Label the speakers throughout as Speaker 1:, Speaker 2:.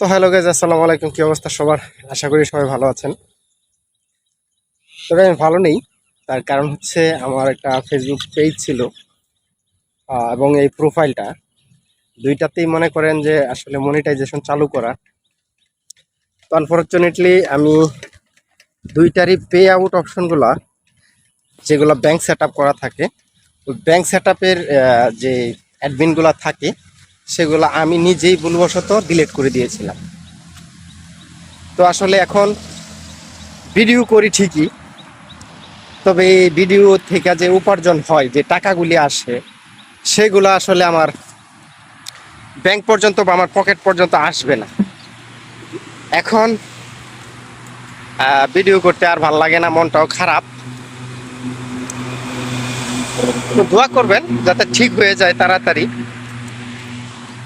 Speaker 1: তো hello guys আসসালামু আলাইকুম। কী অবস্থা সবার? আশা করি সবাই ভালো আছেন। তবে আমি ভালো নেই। তার কারণ হচ্ছে আমার একটা ফেসবুক পেজ ছিল এবং এই প্রোফাইলটা দুইটাতেই মনে করেন যে আসলে মনিটাইজেশন চালু করা। তো আনফর্চুনেটলি আমি দুইটারই পে আউট অপশনগুলা যেগুলো ব্যাংক সেট করা থাকে, ওই ব্যাংক সেট যে অ্যাডমিনগুলো থাকে সেগুলো আমি নিজেই ভুলবশত ডিলিট করে দিয়েছিলাম। তো আসলে এখন ভিডিও করি ঠিকই, তবে এই ভিডিও থেকে যে উপার্জন হয়, যে টাকাগুলি আসে, সেগুলো আসলে আমার ব্যাংক পর্যন্ত বা আমার পকেট পর্যন্ত আসবে না। এখন ভিডিও করতে আর ভালো লাগে না, মনটাও খারাপ। দোয়া করবেন, যাতে ঠিক হয়ে যায় তাড়াতাড়ি।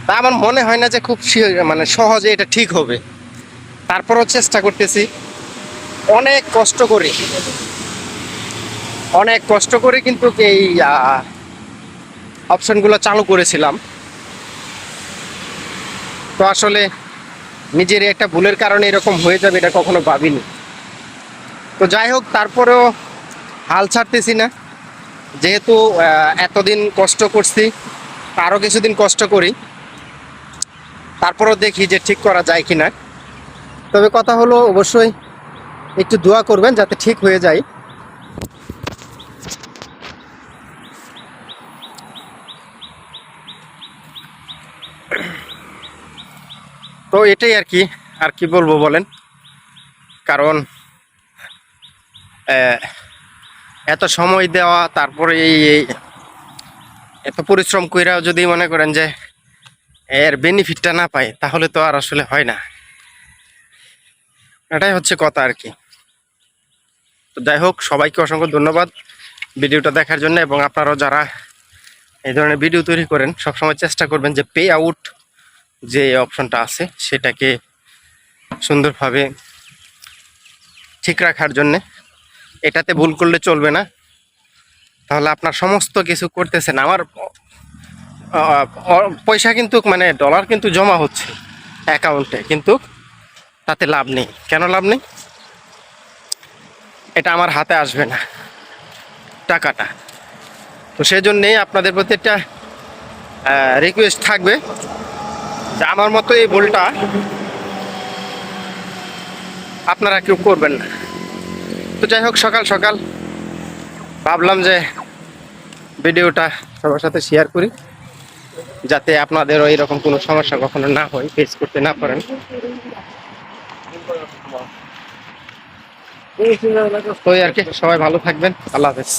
Speaker 1: তা আমার মনে হয় না যে খুব মানে সহজে এটা ঠিক হবে। তারপরও চেষ্টা করতেছি। অনেক কষ্ট করে। অনেক কষ্ট করে কিন্তু এই অপশনগুলো চালু করেছিলাম। তো আসলে নিজের একটা ভুলের কারণে এরকম হয়ে যাবে এটা কখনো ভাবিনি। তো যাই হোক, তারপরেও হাল ছাড়তেছি না। যেহেতু এতদিন কষ্ট করছি, আরও কিছুদিন কষ্ট করি। তারপরও দেখি যে ঠিক করা যায় কিনা। তবে কথা হলো অবশ্যই একটু দোয়া করবেন যাতে ঠিক হয়ে যায়। তো এটাই আর কি আর কি বলব বলেন। কারণ আহ, এত সময় দেওয়া তারপরে এই এই এত পরিশ্রম কইরাও যদি মনে করেন যে এর বেনিফিটটা না পাই তাহলে তো আর আসলে হয় না। এটাই হচ্ছে কথা আর কি। তো যাই হোক, সবাইকে অসংখ্য ধন্যবাদ ভিডিওটা দেখার জন্য এবং আপনারাও যারা এই ধরনের ভিডিও তৈরি করেন, সবসময় চেষ্টা করবেন যে পে আউট যে অপশনটা আছে, সেটাকে সুন্দরভাবে ঠিক রাখার জন্যে। এটাতে ভুল করলে চলবে না। তাহলে আপনার সমস্ত কিছু করতেছেন। আমার পয়সা কিন্তু মানে ডলার কিন্তু জমা হচ্ছে অ্যাকাউন্টে কিন্তু তাতে লাভ নেই। কেন লাভ নেই? এটা আমার হাতে আসবে না টাকাটা। তো সেই জন্যেই আপনাদের প্রতি একটা রিকোয়েস্ট থাকবে যে আমার মতো এই ভুলটা আপনারা কেউ করবেন না। তো যাই হোক, সকাল সকাল ভাবলাম যে ভিডিওটা সবার সাথে শেয়ার করি। যাতে আপনাদেরও রকম কোনো সমস্যা কখনো না হয় ফেস করতে না পারেন। ওই আর কি সবাই ভালো থাকবেন। আল্লাহ হাফেজ।